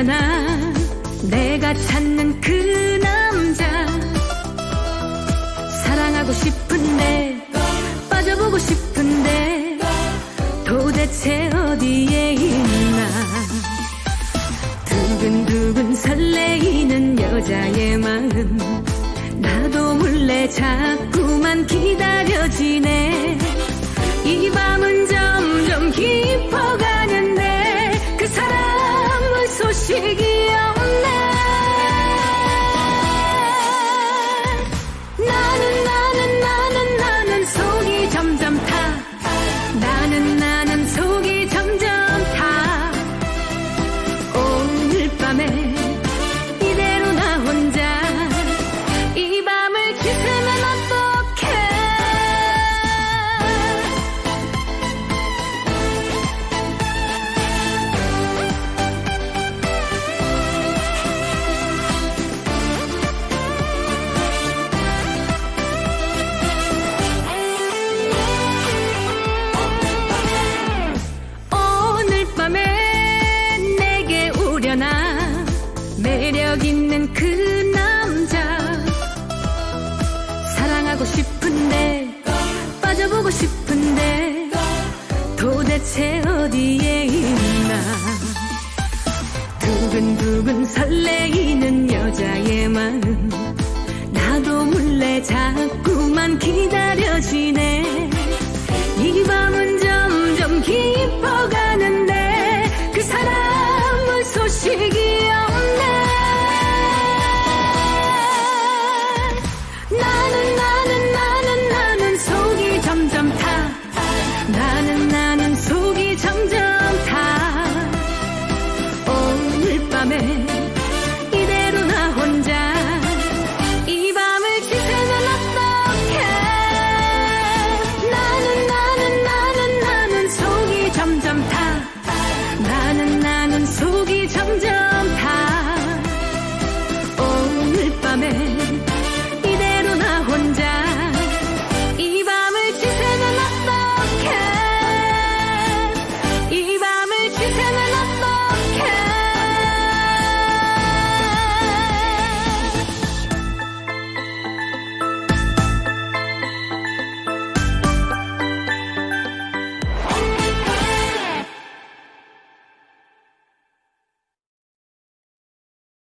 오려나 내가 찾는 그 남자. 사랑하고 싶은데 빠져보고 싶은데 도대체 어디에 있나. 두근두근 설레이는 여자의 마음. 나도 몰래 자꾸만 기다려지네 사 매력 있는 그 남자. 사랑하고 싶은데 빠져보고 싶은데 도대체 어디에 있나. 두근두근 설레이는 여자의 마음. 나도 몰래 자꾸만 기다려지네